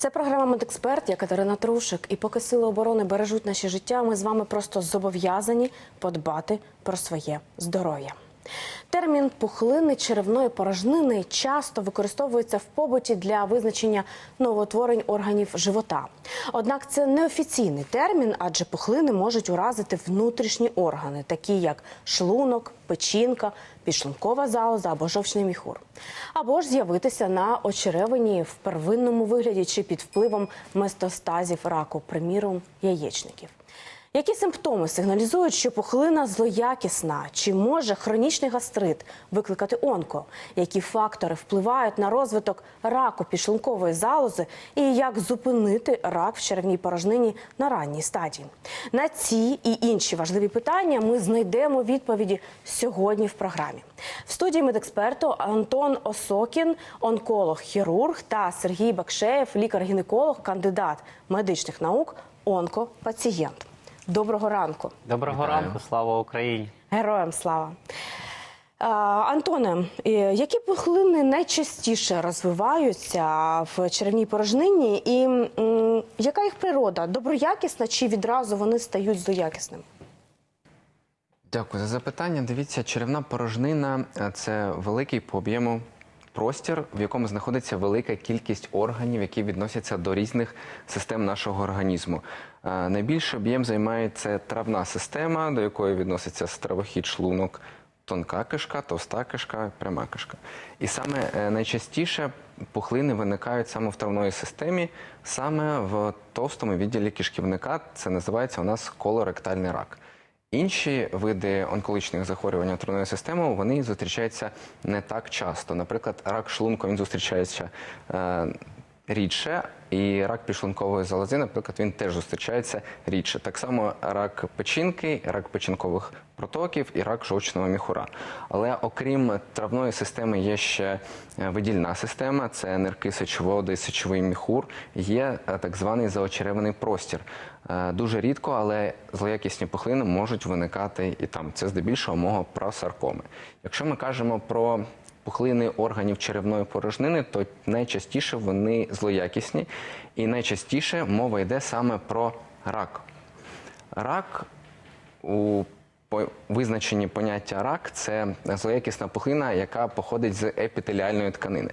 Це програма «Медексперт», я Катерина Трушик. І поки сили оборони бережуть наші життя, ми з вами просто зобов'язані подбати про своє здоров'я. Термін пухлини черевної порожнини часто використовується в побуті для визначення новоутворень органів живота. Однак це неофіційний термін, адже пухлини можуть уразити внутрішні органи, такі як шлунок, печінка, підшлункова залоза або жовчний міхур, або ж з'явитися на очеревині в первинному вигляді чи під впливом метастазів раку, приміром яєчників. Які симптоми сигналізують, що пухлина злоякісна? Чи може хронічний гастрит викликати онко? Які фактори впливають на розвиток раку підшлункової залози і як зупинити рак в черевній порожнині на ранній стадії? На ці і інші важливі питання ми знайдемо відповіді сьогодні в програмі. В студії медексперту Антон Осокін, онколог-хірург та Сергій Бакшеєв, лікар-гінеколог, кандидат медичних наук, онкопацієнт. Доброго ранку, Доброго Вітаю. ранку, слава Україні. героям слава. Антоне, які пухлини найчастіше розвиваються в черевній порожнині, і м, яка їх природа? Доброякісна чи відразу вони стають злоякісними? Дякую за запитання. Дивіться, черевна порожнина е, це великий по об'єму простір, в якому знаходиться велика кількість органів, які відносяться до різних систем нашого організму. Найбільший об'єм займає це травна система, до якої відноситься стравохід, шлунок, тонка кишка, товста кишка, пряма кишка. І саме е, найчастіше пухлини виникають саме в травної системі, саме в товстому відділі кишківника. Це називається у нас колоректальний рак. Інші види онкологічних захворювань травної системи вони зустрічаються не так часто. Наприклад, рак шлунку він зустрічається е, рідше, і рак підшлункової залози, наприклад, він теж зустрічається рідше. Так само рак печінки, рак печінкових протоків і рак жовчного міхура. Але окрім травної системи є ще е, видільна система, це нирки сечоводи, сечовий міхур, є е, так званий заочереваний простір. Е, Дуже рідко, але злоякісні пухлини можуть виникати і там. Це здебільшого мого просаркоми. Якщо ми кажемо про пухлини органів черевної порожнини, то найчастіше вони злоякісні, і найчастіше мова йде саме про рак. Рак у визначенні поняття рак це злоякісна пухлина, яка походить з епітеліальної тканини.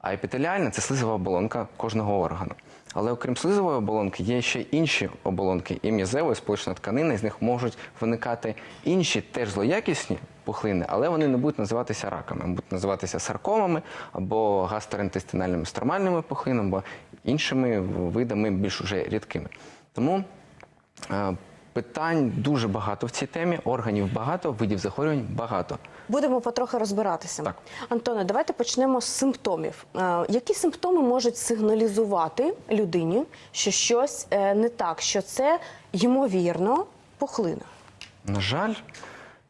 А епітеліальна це слизова оболонка кожного органу. Але окрім слизової оболонки, є ще інші оболонки і м'язева, і сполучна з них можуть виникати інші теж злоякісні пухлини, але вони не будуть називатися раками, будуть називатися саркомами або гастроінтестинальними стромальними пухлинами, або іншими видами більш уже рідкими. Тому е, питань дуже багато в цій темі, органів багато, видів захворювань багато. Будемо потрохи розбиратися. Так. Антоне, давайте почнемо з симптомів. Е, Які симптоми можуть сигналізувати людині, що щось е, не так, що це ймовірно пухлина? На жаль,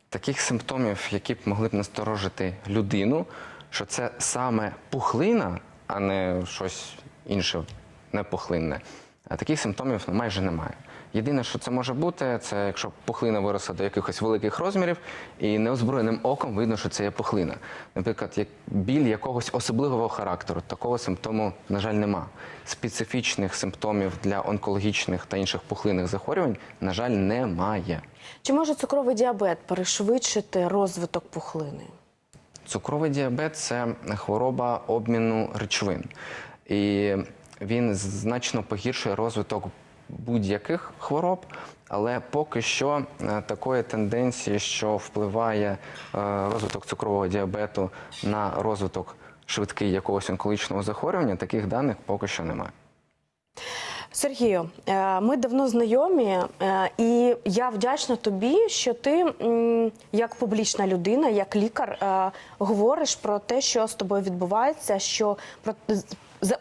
таких симптомів, які б могли б насторожити людину, що це саме пухлина, а не щось інше непухлинне, таких симптомів майже немає. Єдине, що це може бути, це якщо пухлина виросла до якихось великих розмірів, і неозброєним оком видно, що це є пухлина. Наприклад, як біль якогось особливого характеру, такого симптому, на жаль, нема. Специфічних симптомів для онкологічних та інших пухлинних захворювань, на жаль, немає. Чи може цукровий діабет перешвидшити розвиток пухлини? Цукровий діабет це хвороба обміну речовин, і він значно погіршує розвиток будь-яких хвороб. Але поки що е, такої тенденції, що впливає е, розвиток цукрового діабету на розвиток швидкий якогось онкологічного захворювання, таких даних поки що немає. Сергію, е, ми давно знайомі, і я вдячна тобі, що ти, як публічна людина, як лікар, говориш про те, що з тобою відбувається, що про,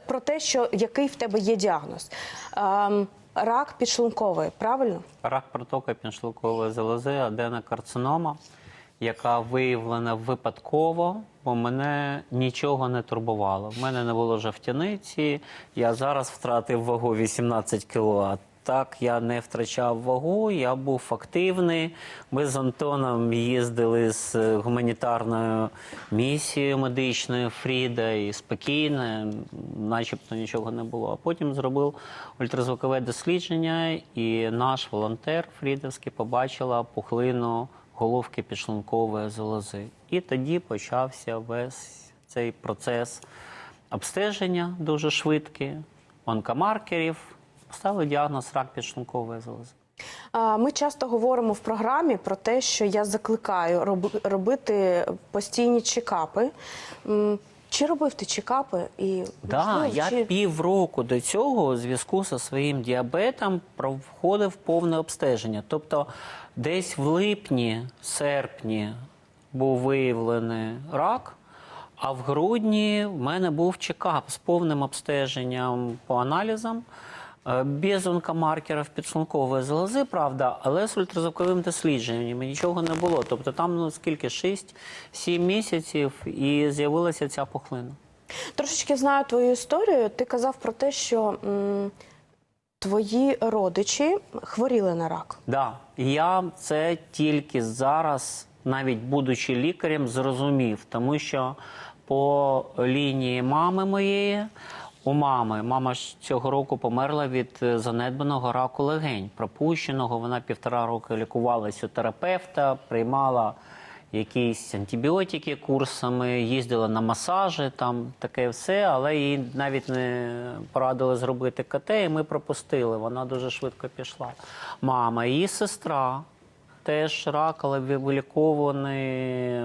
про те, що який в тебе є діагноз. Рак підшлунковий, правильно? Рак протока підшлункової залози, аденокарцинома, яка виявлена випадково, бо мене нічого не турбувало. У мене не було жовтяниці, я зараз втратив вагу 18 кг. Так я не втрачав вагу, я був активний. Ми з Антоном їздили з е, гуманітарною місією медичною Фріда і спокійно, начебто нічого не було. А потім зробив ультразвукове дослідження, і наш волонтер Фрідовський побачила пухлину головки підшлункової залози. І тоді почався весь цей процес обстеження дуже швидкі, онкомаркерів, поставили діагноз рак підшлункової залози. Ми часто говоримо в програмі про те, що я закликаю робити постійні чекапи. Чи робив ти чекапи? І Да, можливо, я чи- півроку до цього у зв'язку зі своїм діабетом проходив повне обстеження. Тобто десь в липні, серпні був виявлений рак, а в грудні в мене був чекап з повним обстеженням по аналізам. Е, Без онкомаркерів підшлункової залози, правда, але з ультразвуковим дослідженням нічого не було. Тобто там ну скільки 6-7 місяців і з'явилася ця пухлина. Трошечки знаю твою історію. Ти казав про те, що м, твої родичі хворіли на рак. Да, я це тільки зараз, навіть будучи лікарем, зрозумів, тому що по лінії мами моєї. У мами мама ж цього року померла від е, занедбаного раку легень, пропущеного. Вона півтора роки лікувалася у терапевта, приймала якісь антибіотики курсами, їздила на масажі, там таке все, але їй навіть не порадили зробити КТ, і ми пропустили. Вона дуже швидко пішла. Мама, її сестра. Теж рак, але вилікований е,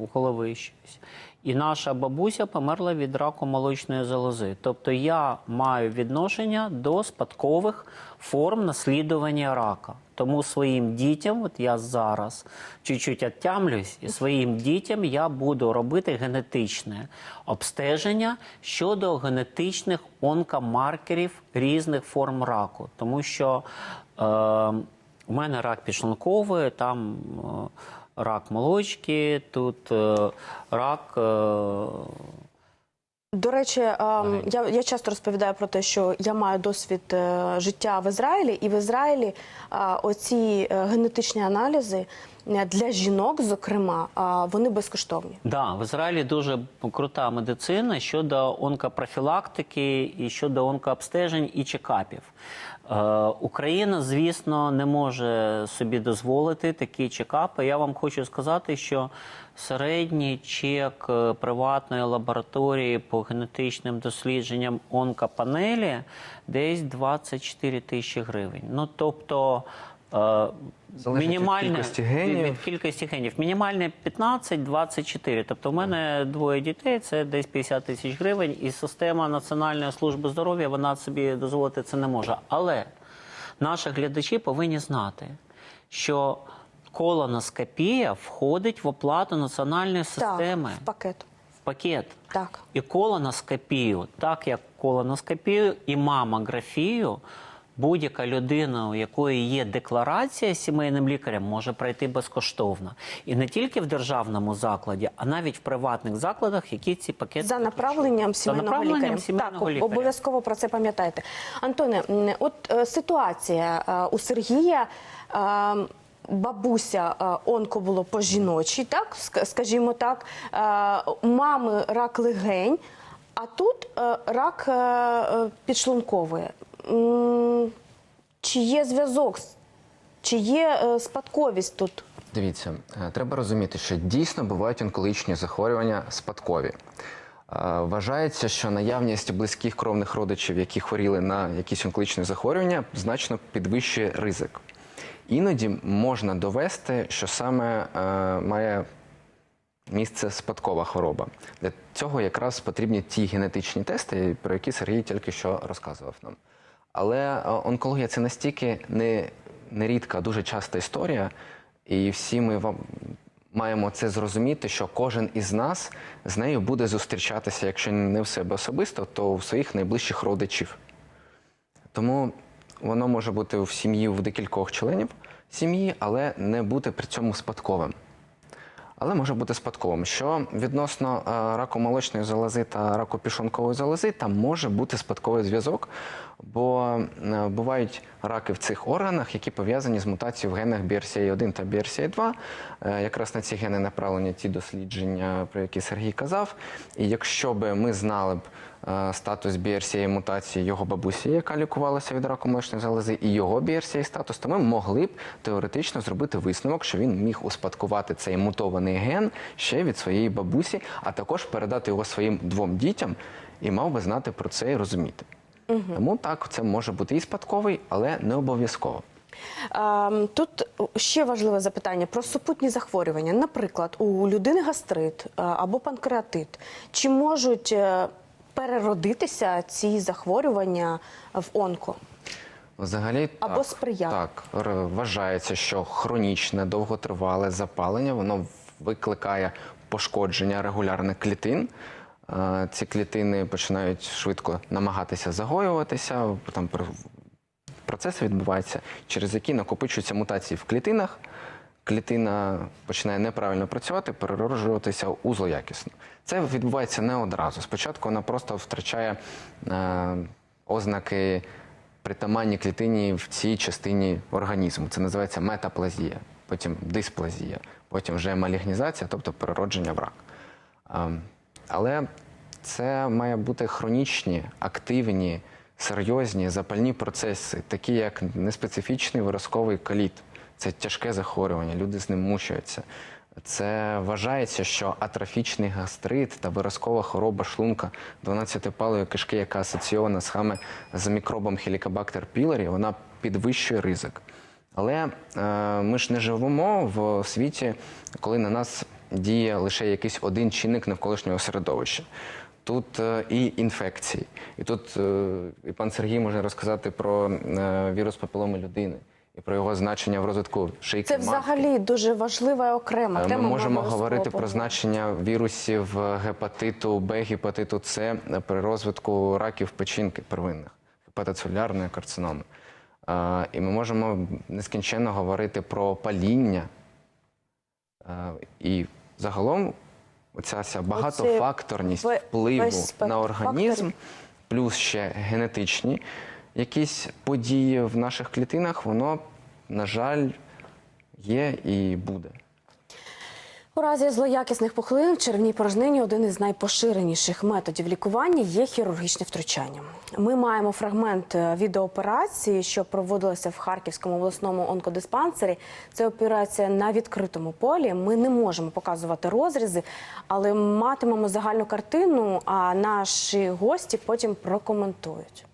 у голови щось. І наша бабуся померла від раку молочної залози. Тобто я маю відношення до спадкових форм наслідування рака. Тому своїм дітям, от я зараз чуть-чуть оттямлюсь, і своїм дітям я буду робити генетичне обстеження щодо генетичних онкомаркерів різних форм раку. Тому що е, у мене рак підшлункової, там е, рак молочки, тут е, рак. е, До речі, ем, я, я часто розповідаю про те, що я маю досвід е, життя в Ізраїлі, і в Ізраїлі оці генетичні аналізи для жінок, зокрема, вони безкоштовні. Да, в Ізраїлі дуже крута медицина щодо онкопрофілактики і щодо онкообстежень і чекапів. Е, Україна, звісно, не може собі дозволити такі чекапи. Я вам хочу сказати, що середній чек е, приватної лабораторії по генетичним дослідженням онкопанелі десь 24 тисячі гривень. Ну тобто. Е, Залежить від мінімальне кількості генів. від кількості генів. Мінімальне 15-24. Тобто в мене двоє дітей, це десь 50 тисяч гривень, і система Національної служби здоров'я вона собі дозволити це не може. Але наші глядачі повинні знати, що колоноскопія входить в оплату національної системи Так, в пакет. в пакет. Так. І колоноскопію, так як колоноскопію і мамографію, будь-яка людина, у якої є декларація з сімейним лікарем, може пройти безкоштовно. І не тільки в державному закладі, а навіть в приватних закладах, які ці пакети За направленням сімейного направленням лікаря. сімейного так, лікаря. обов'язково про це пам'ятайте. Антоне, от е, ситуація е, у Сергія. е, Бабуся онко було по жіночій, так скажімо так. Мами рак легень, а тут рак підшлункової. Чи є зв'язок? Чи є е, спадковість тут? Дивіться, е, треба розуміти, що дійсно бувають онкологічні захворювання спадкові. Е, Вважається, що наявність близьких кровних родичів, які хворіли на якісь онкологічні захворювання, значно підвищує ризик. Іноді можна довести, що саме має місце спадкова хвороба. Для цього якраз потрібні ті генетичні тести, про які Сергій тільки що розказував нам. Але е, онкологія це настільки не, нерідка, а дуже часта історія, і всі ми вам маємо це зрозуміти, що кожен із нас з нею буде зустрічатися, якщо не в себе особисто, то в своїх найближчих родичів. Тому воно може бути в сім'ї в декількох членів сім'ї, але не бути при цьому спадковим. але може бути спадковим. Що відносно е, раку молочної залози та раку пішонкової залози, там може бути спадковий зв'язок, бо е, бувають раки в цих органах, які пов'язані з мутацією в генах BRCA1 та BRCA2. Е, Якраз на ці гени направлені ті дослідження, про які Сергій казав. І якщо би ми знали б е, статус BRCA мутації його бабусі, яка лікувалася від раку молочної залози, і його BRCA статус, то ми могли б теоретично зробити висновок, що він міг успадкувати цей мутований ген ще від своєї бабусі, а також передати його своїм двом дітям і мав би знати про це і розуміти. Тому так, це може бути і спадковий, але не обов'язково. Ем, Тут ще важливе запитання про супутні захворювання. Наприклад, у людини гастрит е, або панкреатит. Чи можуть е, переродитися ці захворювання в онко? Взагалі Або так, сприяти. Так, вважається, що хронічне довготривале запалення воно викликає пошкодження регулярних клітин. Е, Ці клітини починають швидко намагатися загоюватися. Там пр- процеси відбуваються, через які накопичуються мутації в клітинах. Клітина починає неправильно працювати, перероджуватися у злоякісну. Це відбувається не одразу. Спочатку вона просто втрачає е, ознаки притаманні клітині в цій частині організму. Це називається метаплазія, потім дисплазія, потім вже малігнізація, тобто переродження в рак. Ем, Але це має бути хронічні, активні, серйозні запальні процеси, такі як неспецифічний виразковий коліт. Це тяжке захворювання, люди з ним мучаються. Це вважається, що атрофічний гастрит та виразкова хвороба шлунка 12-палої кишки, яка асоційована саме з мікробом Helicobacter pylori, вона підвищує ризик. Але е, ми ж не живемо в світі, коли на нас діє лише якийсь один чинник навколишнього середовища. Тут е, і інфекції, і тут е, і пан Сергій може розказати про е, вірус папіломи людини і про його значення в розвитку шийки Це матки. взагалі дуже важлива і окрема тема. Ми можемо говорити про значення вірусів гепатиту Б, гепатиту С при розвитку раків печінки первинних, гепатоцелюлярної карциноми. І ми можемо нескінченно говорити про паління. І загалом оця вся багатофакторність впливу на організм, плюс ще генетичні якісь події в наших клітинах, воно, на жаль, є і буде. У разі злоякісних пухлин в черевній порожнині один із найпоширеніших методів лікування є хірургічне втручання. Ми маємо фрагмент е, відеооперації, що проводилася в Харківському обласному онкодиспансері. Це операція на відкритому полі. Ми не можемо показувати розрізи, але матимемо загальну картину. А наші гості потім прокоментують.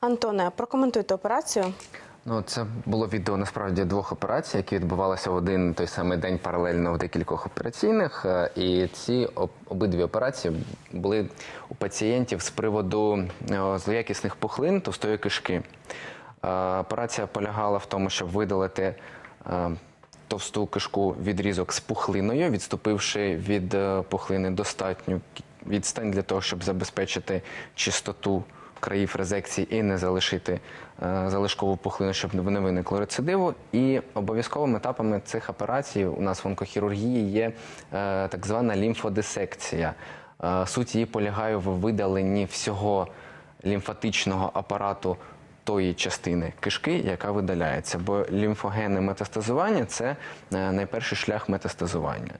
Антоне, прокоментуйте операцію. Ну, це було відео насправді двох операцій, які відбувалися в один той самий день паралельно в декількох операційних. Е, І ці обидві операції були у пацієнтів з приводу е, злоякісних пухлин товстої кишки. Е, Операція полягала в тому, щоб видалити товсту кишку відрізок з пухлиною, відступивши від пухлини достатню відстань для того, щоб забезпечити чистоту країв резекції і не залишити е, залишкову пухлину, щоб не виникло рецидиву. І обов'язковими етапами цих операцій у нас в онкохірургії є е, так звана лімфодисекція. Е, Суть її полягає в видаленні всього лімфатичного апарату тої частини кишки, яка видаляється. Бо лімфогенне метастазування це найперший шлях метастазування.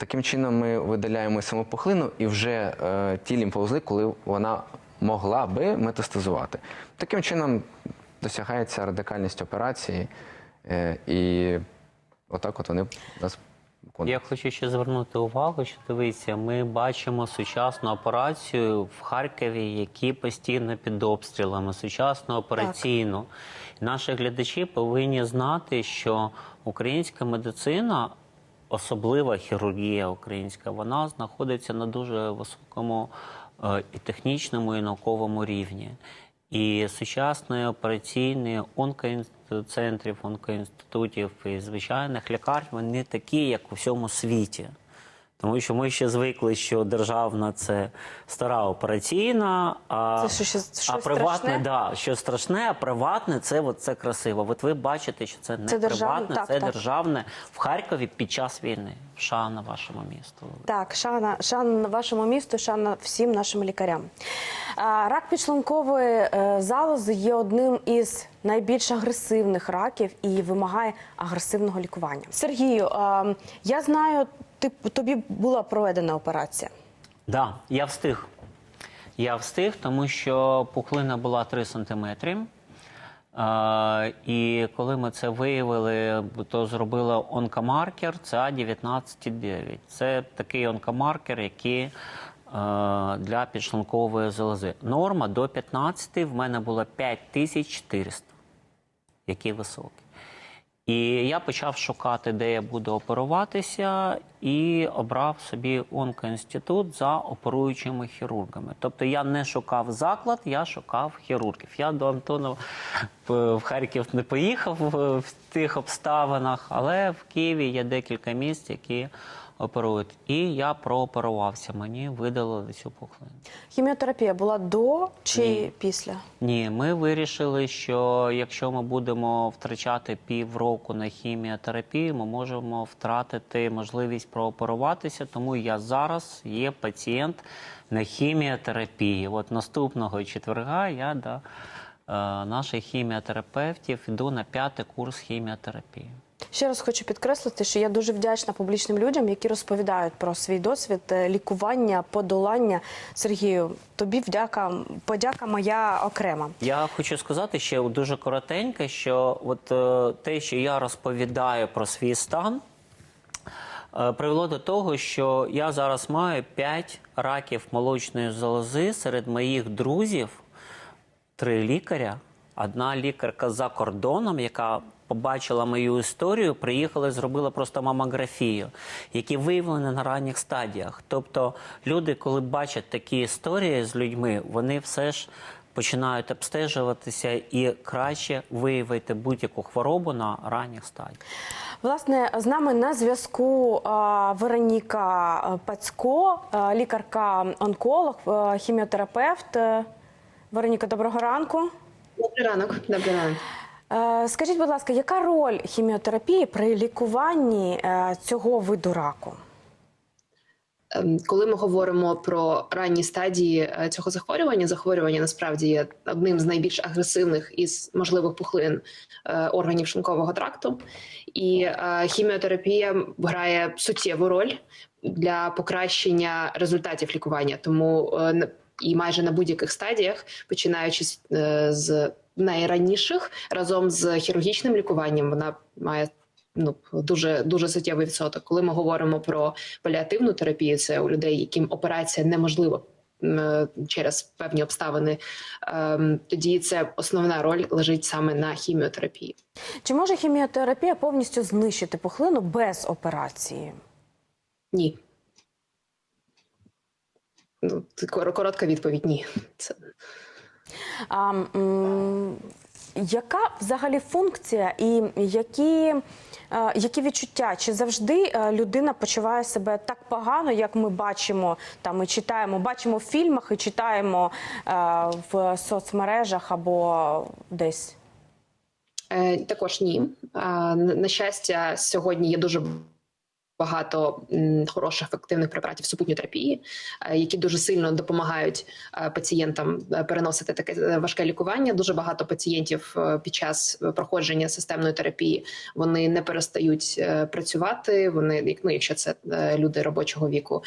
Таким чином ми видаляємо саму пухлину і вже е, ті лімфоузли, коли вона могла би метастазувати. Таким чином досягається радикальність операції, е, і отак от вони нас виконують. Я хочу ще звернути увагу, що дивіться, ми бачимо сучасну операцію в Харкові, які постійно під обстрілами, сучасну операційну. І Наші глядачі повинні знати, що українська медицина, особлива хірургія українська, вона знаходиться на дуже високому і технічному, і науковому рівні. І сучасні операційні онкоцентрів, онкоінститутів і звичайних лікарень вони такі, як у всьому світі. Тому що ми ще звикли, що державна це стара операційна, а, Це що, щось- а приватне, страшне? да, що страшне, а приватне це, от, це красиво. От ви бачите, що це не Це приватне, так, це так. державне в Харкові під час війни. Шана вашому місту. Так, шана, шана вашому місту, шана всім нашим лікарям. Рак підшлункової е, залози є одним із найбільш агресивних раків і вимагає агресивного лікування. Сергію, я знаю, ти, тобі була проведена операція. Да, я встиг. Я встиг, тому що пухлина була 3 сантиметри. Е, і коли ми це виявили, то зробили онкомаркер ЦА-19,9. Це такий онкомаркер, який е, для підшлункової залози. Норма до 15 в мене було 5400, який високий. І я почав шукати, де я буду оперуватися, і обрав собі онкоінститут за оперуючими хірургами. Тобто я не шукав заклад, я шукав хірургів. Я до Антона в Харків не поїхав в тих обставинах, але в Києві є декілька місць, які оперують. І я прооперувався. Мені видалили цю пухлину. Хіміотерапія була до чи Ні. після? Ні, ми вирішили, що якщо ми будемо втрачати півроку на хіміотерапію, ми можемо втратити можливість прооперуватися. Тому я зараз є пацієнт на хіміотерапії. От наступного четверга я до е, наших хіміотерапевтів йду на п'ятий курс хіміотерапії. Ще раз хочу підкреслити, що я дуже вдячна публічним людям, які розповідають про свій досвід е, лікування, подолання. Сергію, тобі вдяка, подяка моя окрема. Я хочу сказати ще дуже коротенько, що от е, те, що я розповідаю про свій стан, е, привело до того, що я зараз маю 5 раків молочної залози серед моїх друзів, три лікаря. Одна лікарка за кордоном, яка побачила мою історію, приїхала і зробила просто мамографію, які виявлені на ранніх стадіях. Тобто люди, коли бачать такі історії з людьми, вони все ж починають обстежуватися і краще виявити будь-яку хворобу на ранніх стадіях. Власне, з нами на зв'язку Вероніка Пацько, лікарка-онколог, хіміотерапевт. Е, Вероніка, доброго ранку. Добрий ранок, добрий ранок. Е, Скажіть, будь ласка, яка роль хіміотерапії при лікуванні е, цього виду раку? Ем, Коли ми говоримо про ранні стадії е, цього захворювання, захворювання насправді є одним з найбільш агресивних із можливих пухлин органів шлункового тракту, і хіміотерапія грає суттєву роль для покращення результатів лікування. Тому і майже на будь-яких стадіях, починаючи з найраніших, разом з хірургічним лікуванням, вона має ну дуже дуже суттєвий відсоток. Коли ми говоримо про паліативну терапію, це у людей, яким операція неможлива е, через певні обставини. ем, Тоді це основна роль лежить саме на хіміотерапії. Чи може хіміотерапія повністю знищити пухлину без операції? Ні. Ну, коротка відповідь ні. Це А, м, яка взагалі функція і які Е, Які відчуття? Чи завжди е, людина почуває себе так погано, як ми бачимо там і читаємо, бачимо в фільмах і читаємо е, в соцмережах або десь? Е, Також ні. На- На щастя, сьогодні є дуже багато хороших ефективних препаратів супутньої терапії, е, які дуже сильно допомагають е, пацієнтам е, переносити таке важке лікування. Дуже багато пацієнтів під час проходження системної терапії вони не перестають працювати. Вони, ну, якщо це люди робочого віку,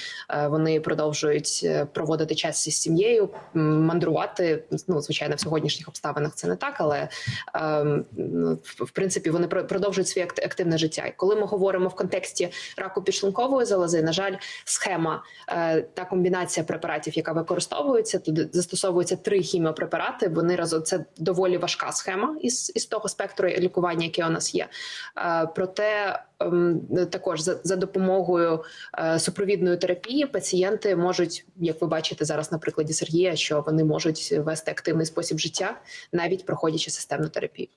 вони продовжують проводити час із сім'єю, мандрувати. Ну, звичайно, в сьогоднішніх обставинах це не так, але ем, ну, в принципі вони продовжують акт- активне життя. І коли ми говоримо в контексті раку підшлункової залози, на жаль, схема е, та комбінація препаратів, яка використовується, тут застосовуються три хіміопрепарати. Вони разом це доволі важка схема із, із того спектру лікування, яке у нас є. Е, проте також за, за допомогою е, супровідної терапії пацієнти можуть, як ви бачите зараз на прикладі Сергія, що вони можуть вести активний спосіб життя, навіть проходячи системну терапію.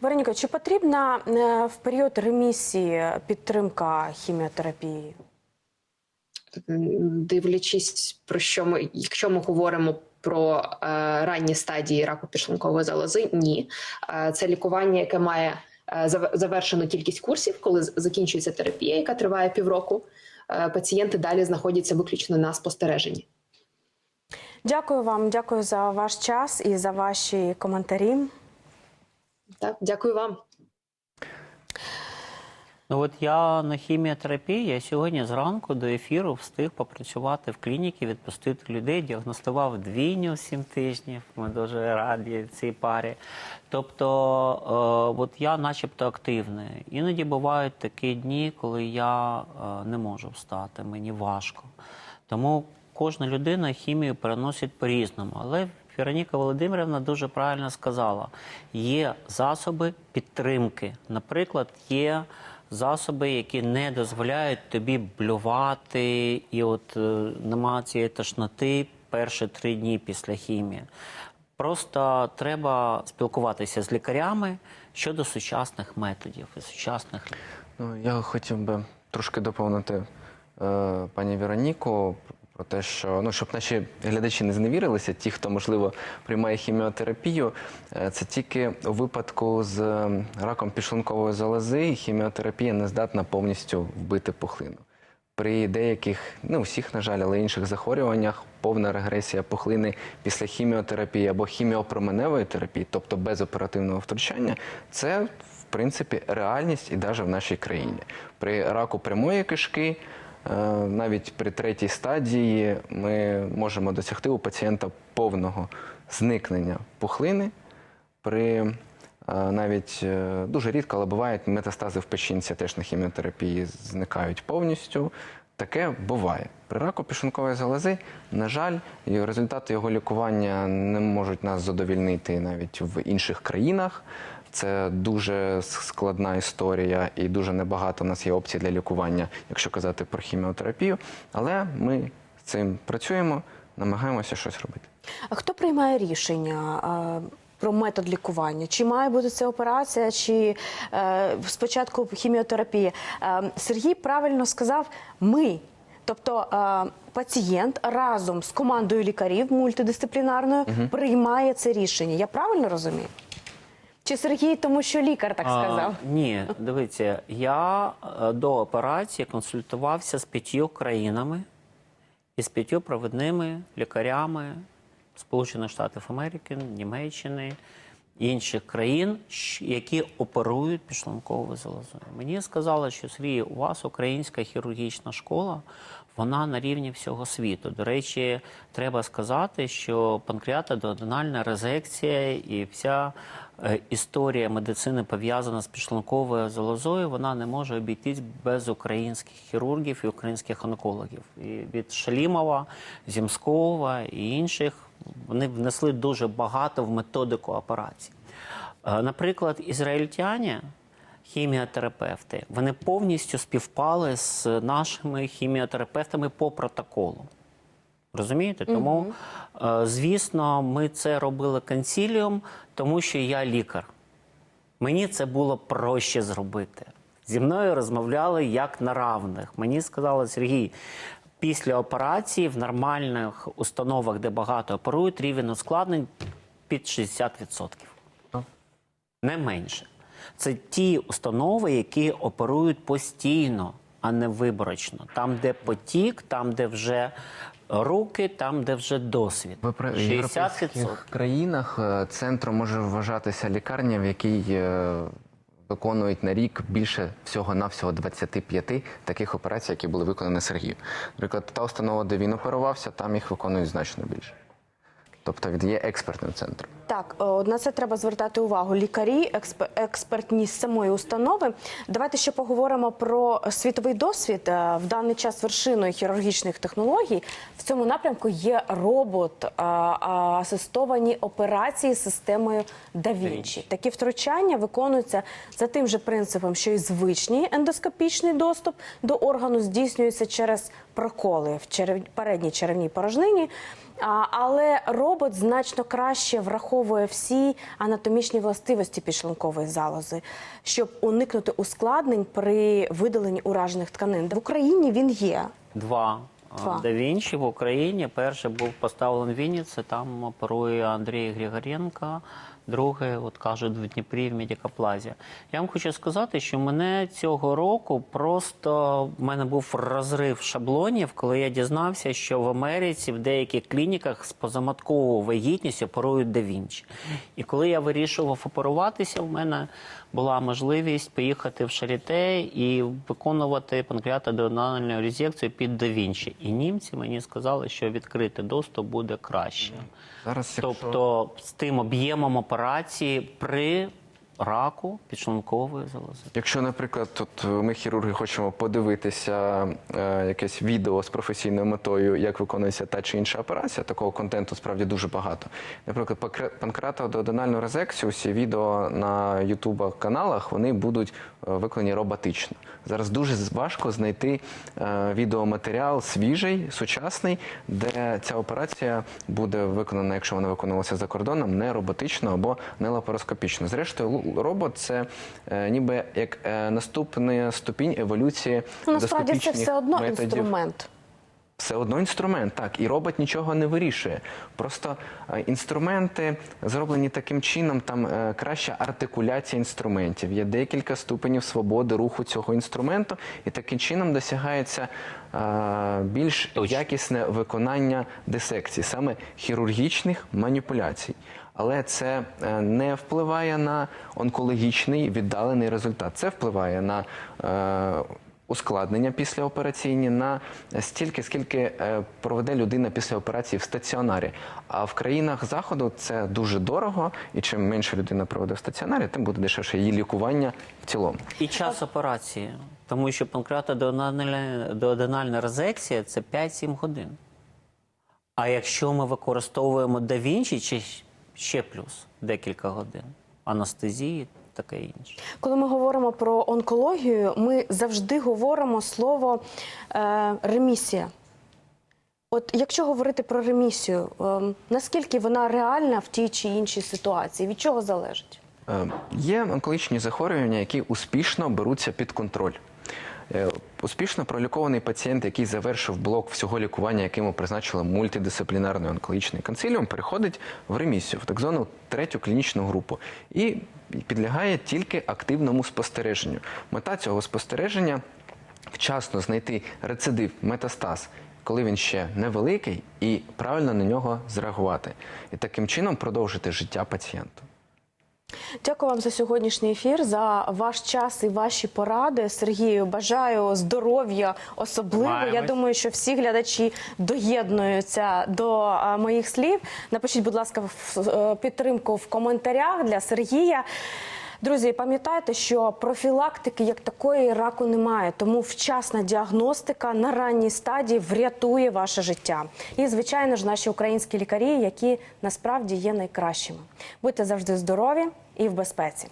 Вероніка, чи потрібна е, в період ремісії підтримка хіміотерапії? дивлячись про що ми, якщо ми говоримо про е, ранні стадії раку підшлункової залози, ні, Е, це лікування, яке має завершену кількість курсів, коли закінчується терапія, яка триває півроку. е, Пацієнти далі знаходяться виключно на спостереженні. Дякую вам, дякую за ваш час і за ваші коментарі. Так, дякую вам. Ну от я на хіміотерапії, я сьогодні зранку до ефіру встиг попрацювати в клініці, відпустити людей, діагностував двійню 7 тижнів. Ми дуже раді цій парі. Тобто, е, от я начебто активний. Іноді бувають такі дні, коли я е, не можу встати, мені важко. Тому кожна людина хімію переносить по-різному. Але Вероніка Володимирівна дуже правильно сказала: є засоби підтримки. Наприклад, є засоби, які не дозволяють тобі блювати, і от е, нема цієї тошноти перші три дні після хімії. Просто треба спілкуватися з лікарями щодо сучасних методів і сучасних Ну, я хотів би трошки доповнити е, пані Вероніку про те, що ну, щоб наші глядачі не зневірилися, ті, хто можливо приймає хіміотерапію, е, це тільки у випадку з раком підшлункової залози хіміотерапія не здатна повністю вбити пухлину. При деяких, не всіх, на жаль, але інших захворюваннях повна регресія пухлини після хіміотерапії або хіміопроменевої терапії, тобто без оперативного втручання, це в принципі реальність і навіть в нашій країні. При раку прямої кишки, навіть при третій стадії, ми можемо досягти у пацієнта повного зникнення пухлини. При е, навіть е, дуже рідко, але бувають метастази в печінці теж на хіміотерапії зникають повністю. Таке буває. При раку пішункової залози, на жаль, результати його лікування не можуть нас задовільнити навіть в інших країнах. Це дуже складна історія і дуже небагато у нас є опцій для лікування, якщо казати про хіміотерапію. Але ми з цим працюємо, намагаємося щось робити. А хто приймає рішення про метод лікування? Чи має бути це операція, чи е, спочатку хіміотерапія? Е, Сергій правильно сказав: ми. Тобто е, пацієнт разом з командою лікарів мультидисциплінарною приймає це рішення. Я правильно розумію? Чи Сергій, тому що лікар так сказав? А, ні, дивіться, я е, до операції консультувався з п'ятью країнами і з п'ятью провідними лікарями Сполучених Штатів Америки, Німеччини, інших країн, які оперують підшлунковою залозою. Мені сказали, що Сергій, у вас українська хірургічна школа, вона на рівні всього світу. До речі, треба сказати, що панкреатодуоденальна резекція і вся е, історія медицини пов'язана з підшлунковою залозою, вона не може обійтись без українських хірургів і українських онкологів. І від Шалімова, Зімського і інших вони внесли дуже багато в методику операцій. Е, Наприклад, ізраїльтяні, хіміотерапевти, вони повністю співпали з нашими хіміотерапевтами по протоколу. Розумієте? Тому, е, звісно, ми це робили консіліум, тому що я лікар. Мені це було проще зробити. Зі мною розмовляли як на равних. Мені сказали, Сергій, після операції в нормальних установах, де багато оперують, рівень ускладнень під 60%. Не менше. Це ті установи, які оперують постійно, а не виборочно. Там, де потік, там, де вже руки, там, де вже досвід. В європейських 60%. країнах е, центром може вважатися лікарня, в якій е, виконують на рік більше всього навсього 25 таких операцій, які були виконані Сергію. Наприклад, та установа, де він оперувався, там їх виконують значно більше. Тобто він є експертним центром. Так, на це треба звертати увагу. Лікарі, експ- експертні з самої установи. Давайте ще поговоримо про світовий досвід. Е, В даний час вершиною хірургічних технологій в цьому напрямку є робот а, асистовані операції з системою Да Вінчі. Такі втручання виконуються за тим же принципом, що і звичний ендоскопічний доступ до органу здійснюється через проколи в черев... передній черевній порожнині. А, але робот значно краще враховує всі анатомічні властивості підшлункової залози, щоб уникнути ускладнень при видаленні уражених тканин. В Україні він є. Два. Два. Да Вінчі в Україні. Перший був поставлений в Вінниці, там оперує Андрій Григоренко. Другий, от кажуть, в Дніпрі в Медикаплазі. Я вам хочу сказати, що мене цього року просто в мене був розрив шаблонів, коли я дізнався, що в Америці в деяких клініках з позаматковою вагітністю оперують да Вінчі. І коли я вирішував оперуватися, в мене була можливість поїхати в Шаріте і виконувати панкреатодональну резекцію під да Вінчі. І німці мені сказали, що відкритий доступ буде краще. Зараз, якщо... Тобто з тим об'ємом операції при раку підшлункової залози. Якщо, наприклад, тут ми хірурги хочемо подивитися е, якесь відео з професійною метою, як виконується та чи інша операція, такого контенту справді дуже багато. Наприклад, панкреатодональну резекцію, всі відео на ютубах каналах вони будуть е, виконані роботично. Зараз дуже важко знайти е, відеоматеріал свіжий, сучасний, де ця операція буде виконана, якщо вона виконувалася за кордоном, не роботично або не лапароскопічно. Зрештою, робот це е, ніби як е, наступна ступінь еволюції Ну, насправді це все одно методів. інструмент. Все одно інструмент, так, і робот нічого не вирішує. Просто е, інструменти зроблені таким чином, там е, краща артикуляція інструментів. Є декілька ступенів свободи руху цього інструменту, і таким чином досягається е, більш якісне виконання дисекцій, саме хірургічних маніпуляцій. Але це не впливає на онкологічний віддалений результат. Це впливає на ускладнення післяопераційні на стільки, скільки е, проведе людина після операції в стаціонарі. А в країнах заходу це дуже дорого, і чим менше людина проведе в стаціонарі, тим буде дешевше її лікування в цілому. І час операції, тому що панкреатодональна резекція це 5-7 годин. А якщо ми використовуємо да Вінчі, чи ще плюс декілька годин, анестезії, таке інше. Коли ми говоримо про онкологію, ми завжди говоримо слово е, ремісія. От якщо говорити про ремісію, е, наскільки вона реальна в тій чи іншій ситуації? Від чого залежить? Е, Є онкологічні захворювання, які успішно беруться під контроль. Е, Успішно пролікований пацієнт, який завершив блок всього лікування, який йому призначили мультидисциплінарний онкологічний консиліум, переходить в ремісію, в так звану третю клінічну групу і підлягає тільки активному спостереженню. Мета цього спостереження вчасно знайти рецидив, метастаз, коли він ще невеликий, і правильно на нього зреагувати. І таким чином продовжити життя пацієнта. Дякую вам за сьогоднішній ефір, за ваш час і ваші поради. Сергію, бажаю здоров'я особливо. Я думаю, що всі глядачі доєднуються до моїх слів. Напишіть, будь ласка, е, підтримку в коментарях для Сергія. Друзі, пам'ятайте, що профілактики як такої раку немає, тому вчасна діагностика на ранній стадії врятує ваше життя. І, звичайно ж, наші українські лікарі, які насправді є найкращими. Будьте завжди здорові і в безпеці.